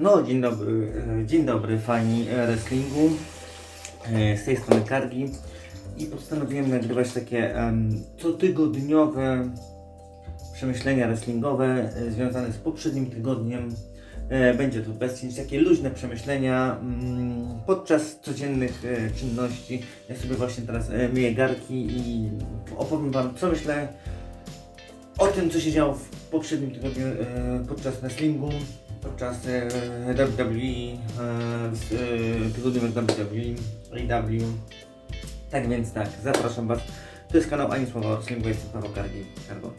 No, dzień dobry, e, dzień dobry fani e, wrestlingu. E, Z tej strony Kargi. I postanowiłem nagrywać takie em, cotygodniowe przemyślenia wrestlingowe związane z poprzednim tygodniem. Będzie to cięć takie luźne przemyślenia mm, podczas codziennych czynności. Ja sobie właśnie teraz myję garki i opowiem Wam, co myślę o tym, co się działo w poprzednim tygodniu podczas wrestlingu, podczas e, WWE, e, e, tygodniowym WWE, AW. Tak więc tak, zapraszam Was. To jest kanał Ani Słowa o Wrestlingu, jestem Paweł Kargi. Kargo.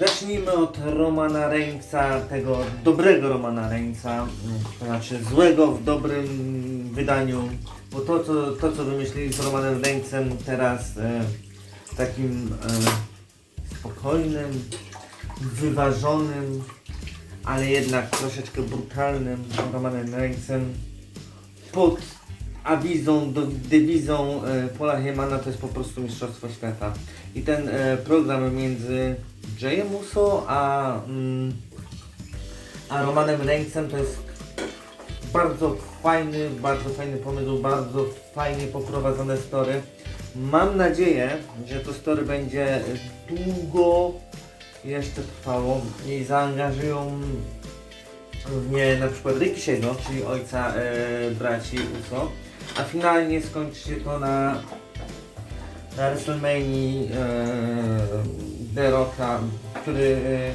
Zacznijmy od Romana Reignsa, tego dobrego Romana Reignsa, to znaczy złego w dobrym wydaniu, bo to co, to, co wymyślili z Romanem Reigntsem teraz e, takim e, spokojnym, wyważonym, ale jednak troszeczkę brutalnym Romanem Reigntsem pod awizą, do, dewizą e, Paula Heymana to jest po prostu Mistrzostwo Świata. I ten e, program między Jayem Uso a, mm, a Romanem Reigntsem to jest bardzo fajny, bardzo fajny pomysł, bardzo fajnie poprowadzone story. Mam nadzieję, że to story będzie długo jeszcze trwało i zaangażują w nie na przykład Rickiego, czyli ojca e, braci Uso, a finalnie skończy się to na, na WrestleMania e, The Rocka, który e,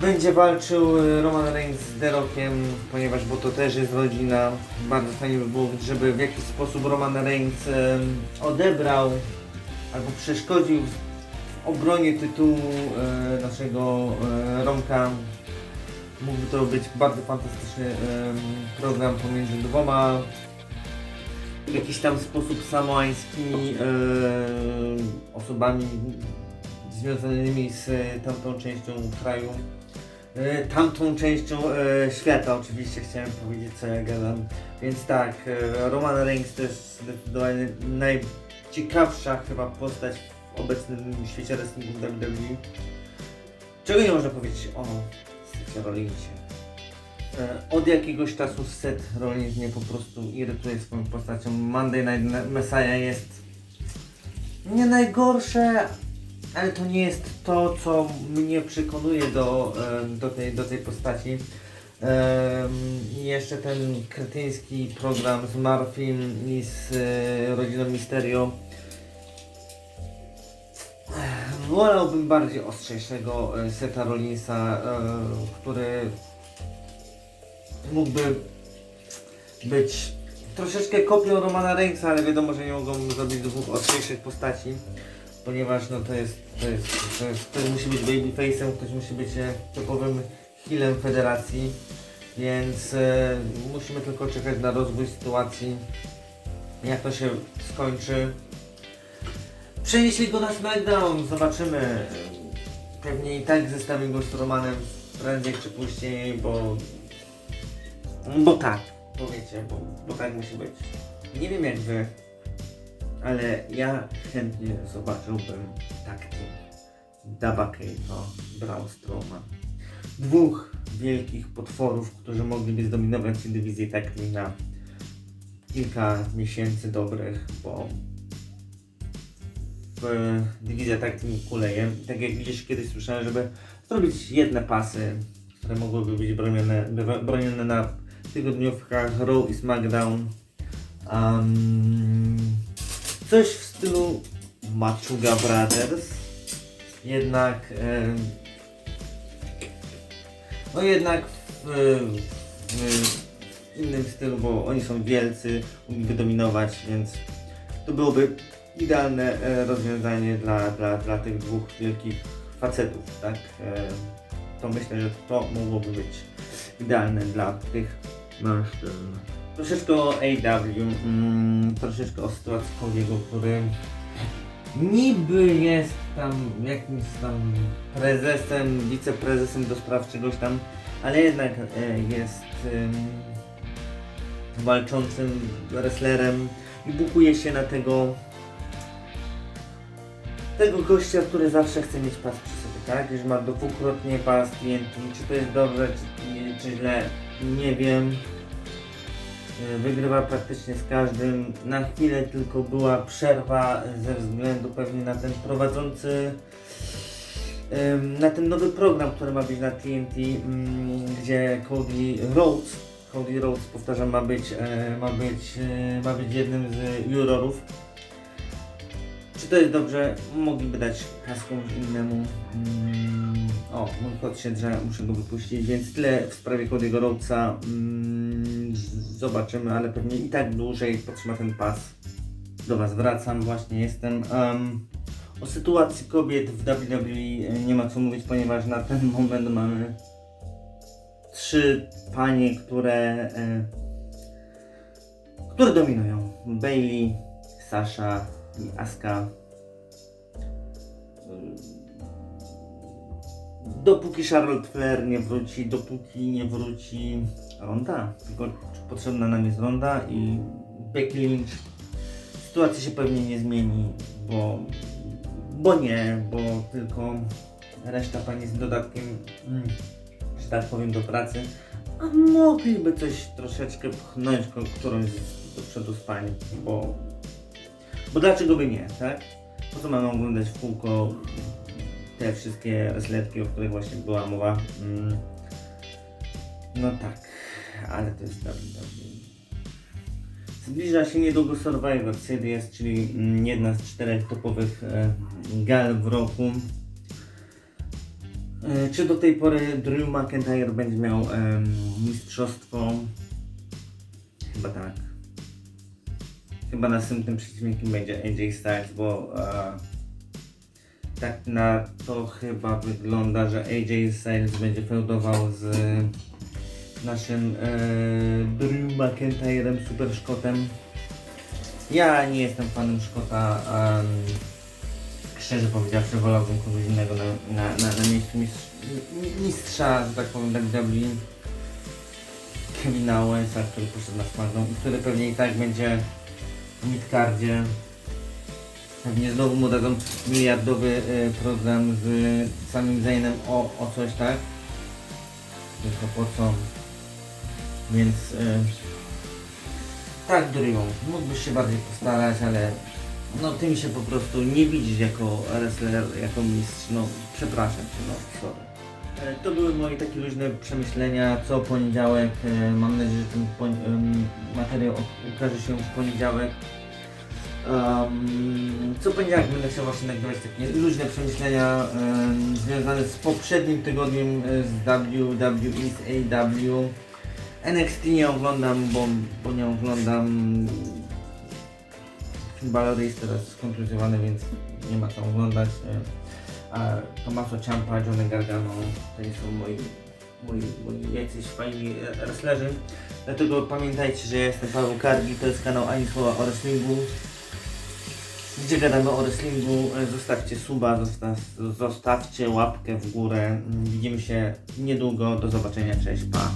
będzie walczył e, Roman Reigns z The Rockiem, ponieważ bo to też jest rodzina. Bardzo fajnie by było, żeby w jakiś sposób Roman Reigns e, odebrał albo przeszkodził obronie tytułu e, naszego e, Romka. Mógłby to być bardzo fantastyczny em, program pomiędzy dwoma w jakiś tam sposób samoańskimi em, osobami związanymi z tamtą częścią kraju. E, Tamtą częścią e, świata oczywiście chciałem powiedzieć co ja gadam. Więc tak, e, Roman Reigns to jest zdecydowanie najciekawsza chyba postać obecnym świecie wrestlingu WWE. Czego nie można powiedzieć o Seth Rollinsie? E, Od jakiegoś czasu Seth Rollins mnie po prostu irytuje swoją postacią. Monday Night Messiah jest nie najgorsze, ale to nie jest to, co mnie przekonuje do, em, do, tej, do tej postaci. I jeszcze ten kretyński program z Marfim i z e, rodziną Mysterio. Wolałbym bardziej ostrzejszego e, Seta Rollinsa, e, który mógłby być troszeczkę kopią Romana Reignsa, ale wiadomo, że nie mogą zrobić dwóch ostrzejszych postaci, ponieważ no to jest, to jest, to jest ktoś musi być babyface'em, ktoś musi być e, typowym healem federacji, więc musimy tylko czekać na rozwój sytuacji, jak to się skończy. Przenieśli go na SmackDown, zobaczymy. Pewnie i tak zestawię go z Romanem prędzej czy później, bo... Bo tak, powiecie, bo, bo tak musi być. Nie wiem jak wy, ale ja chętnie zobaczyłbym tak team. Dabakato, Braun Strowman. Dwóch wielkich potworów, którzy mogliby zdominować dywizję tak na kilka miesięcy dobrych, bo dywizja tak team kuleje. I Tak jak gdzieś kiedyś słyszałem, żeby zrobić jedne pasy, które mogłyby być bronione, bronione na tygodniówkach Raw i SmackDown. Um, coś w stylu Machuga Brothers. Jednak no jednak w, w, innym stylu, bo oni są wielcy, mogliby dominować, więc to byłoby idealne e, rozwiązanie dla, dla, dla tych dwóch wielkich facetów, tak? E, to myślę, że to mogłoby być idealne dla tych mężczyzn. Troszeczkę o AW, mm, troszeczkę o sytuacji Cody'ego, który niby jest tam jakimś tam prezesem, wiceprezesem do spraw czegoś tam, ale jednak e, jest walczącym wrestlerem i bukuje się na tego tego gościa, który zawsze chce mieć pas przy sobie. tak? Już ma dwukrotnie pas TNT. Czy to jest dobrze, czy, czy źle, nie wiem. E, Wygrywa praktycznie z każdym. Na chwilę tylko była przerwa ze względu pewnie na ten prowadzący na ten nowy program, który ma być na TNT, mm, gdzie Cody Rhodes, Cody Rhodes powtarzam, ma być, e, ma być, e, ma być jednym z jurorów. Czy to jest dobrze? Mogliby dać pas komuś innemu. Mm, o, mój kot się drze, muszę go wypuścić, więc tyle w sprawie Cody'ego Rhodesa. Mm, zobaczymy, ale pewnie i tak dłużej potrzyma ten pas. Do Was wracam, właśnie jestem. em, o sytuacji kobiet w WWE nie ma co mówić, ponieważ na ten moment mamy trzy panie, które, e, które dominują. Bailey, Sasha i Asuka. Dopóki Charlotte Flair nie wróci, dopóki nie wróci Ronda, tylko potrzebna nam jest Ronda i Becky Lynch. Sytuacja się pewnie nie zmieni, bo, bo nie, bo tylko reszta pani z dodatkiem, mm, że tak powiem, do pracy. A mogliby coś troszeczkę pchnąć którąś do przodu z pań, bo, bo dlaczego by nie, tak? Po co mamy oglądać w kółko te wszystkie wrestlerki, o których właśnie była mowa? Mm. No tak, ale to jest WWE. Zbliża się niedługo Survivor Series, czyli jedna z czterech topowych e, gal w roku. E, czy do tej pory Drew McIntyre będzie miał em, mistrzostwo? Chyba tak. Chyba następnym przeciwnikiem będzie AJ Styles, bo e, tak na to chyba wygląda, że AJ Styles będzie feudował z naszym e, Drew McIntyrem, Super Szkotem. Ja nie jestem fanem Szkota. em, szczerze powiedziawszy, wolałbym kogoś innego na, na, na, na miejscu mistrz, mi- mistrza, że tak powiem, WWE. Kevina Owensa, który poszedł na SmackDown który pewnie i tak będzie midcardzie. Pewnie znowu mu dadzą miliardowy e, program z samym Zainem o, o coś, tak? Tylko po co? Więc e, tak, Drew, mógłbyś się bardziej postarać, ale no ty mi się po prostu nie widzisz jako wrestler, jako mistrz, no przepraszam cię, no sorry. E, To były moje takie luźne przemyślenia co poniedziałek. E, Mam nadzieję, że ten em, materiał ukaże się w poniedziałek. Co poniedziałek będę chciał właśnie nagrywać takie luźne przemyślenia em, związane z poprzednim tygodniem e, z WWE, z AW. NXT nie oglądam, bo, bo nie oglądam. Balor jest teraz skontuzjowany, więc nie ma co oglądać. A Tommaso Ciampa, Johnny Gargano to nie są moi, moi, moi jacyś fajni wrestlerzy. Dlatego pamiętajcie, że ja jestem Paweł Kargi, to jest kanał Ani Słowa o Wrestlingu. Gdzie gadamy o wrestlingu, E, zostawcie suba, zostaw, zostawcie łapkę w górę. Widzimy się niedługo, do zobaczenia, cześć, pa.